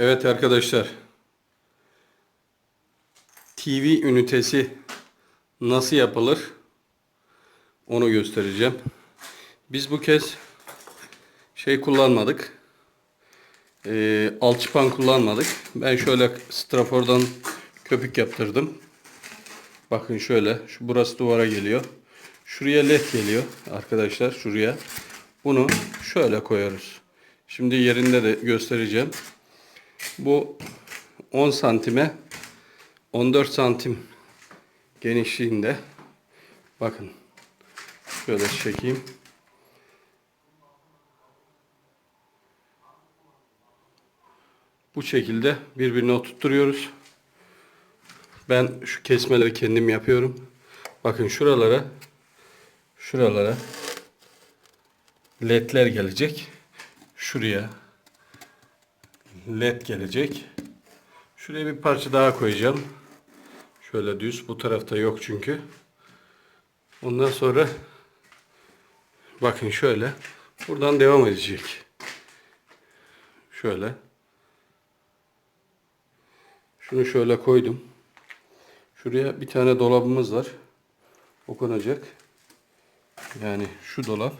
Evet arkadaşlar. TV ünitesi nasıl yapılır? Onu göstereceğim. Biz bu kez şey kullanmadık. Ee, alçıpan kullanmadık. Ben şöyle strafordan köpük yaptırdım. Bakın şöyle. Şu burası duvara geliyor. Şuraya led geliyor arkadaşlar. Şuraya. Bunu şöyle koyarız. Şimdi yerinde de göstereceğim. Bu 10 santime 14 santim genişliğinde. Bakın. Şöyle çekeyim. Bu şekilde birbirine oturtturuyoruz. Ben şu kesmeleri kendim yapıyorum. Bakın şuralara şuralara ledler gelecek. Şuraya led gelecek. Şuraya bir parça daha koyacağım. Şöyle düz. Bu tarafta yok çünkü. Ondan sonra bakın şöyle buradan devam edecek. Şöyle. Şunu şöyle koydum. Şuraya bir tane dolabımız var. Okunacak. Yani şu dolap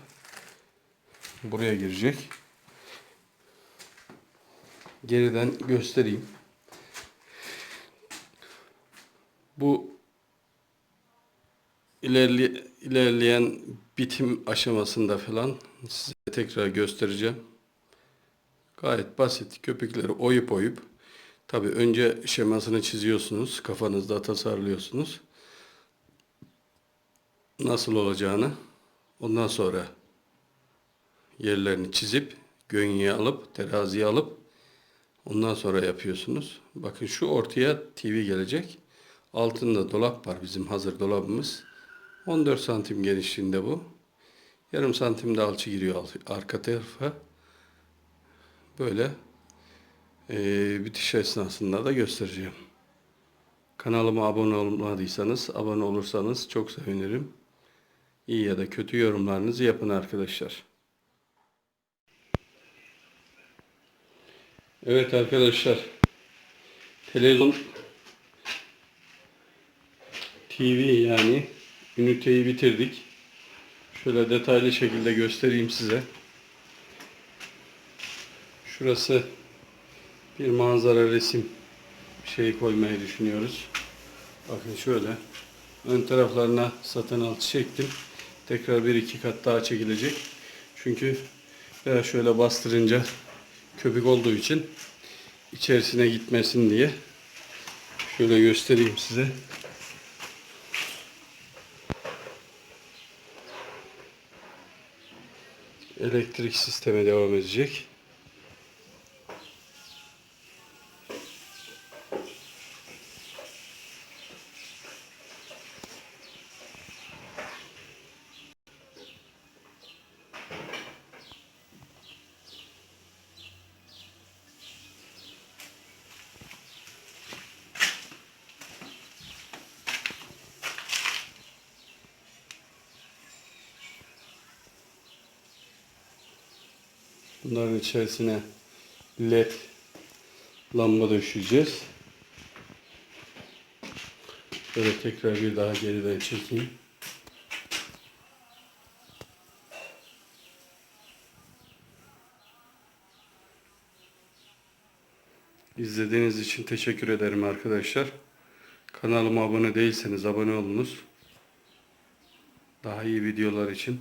buraya girecek. Geriden göstereyim. Bu ilerli, ilerleyen bitim aşamasında falan size tekrar göstereceğim. Gayet basit. Köpükleri oyup oyup tabi önce şemasını çiziyorsunuz. Kafanızda tasarlıyorsunuz. Nasıl olacağını ondan sonra yerlerini çizip gönyeye alıp teraziye alıp ondan sonra yapıyorsunuz. Bakın şu ortaya TV gelecek. Altında dolap var bizim hazır dolabımız. 14 santim genişliğinde bu. Yarım santim de alçı giriyor arka tarafa. Böyle eee bitiş esnasında da göstereceğim. Kanalıma abone olmadıysanız, abone olursanız çok sevinirim. İyi ya da kötü yorumlarınızı yapın arkadaşlar. Evet arkadaşlar. Televizyon TV yani üniteyi bitirdik. Şöyle detaylı şekilde göstereyim size. Şurası bir manzara resim şey koymayı düşünüyoruz. Bakın şöyle. Ön taraflarına satın altı çektim. Tekrar bir iki kat daha çekilecek. Çünkü biraz şöyle bastırınca köpük olduğu için içerisine gitmesin diye şöyle göstereyim size. Elektrik sisteme devam edecek. Bunların içerisine led lamba döşeyeceğiz. Şöyle tekrar bir daha geriden çekeyim. İzlediğiniz için teşekkür ederim arkadaşlar. Kanalıma abone değilseniz abone olunuz. Daha iyi videolar için.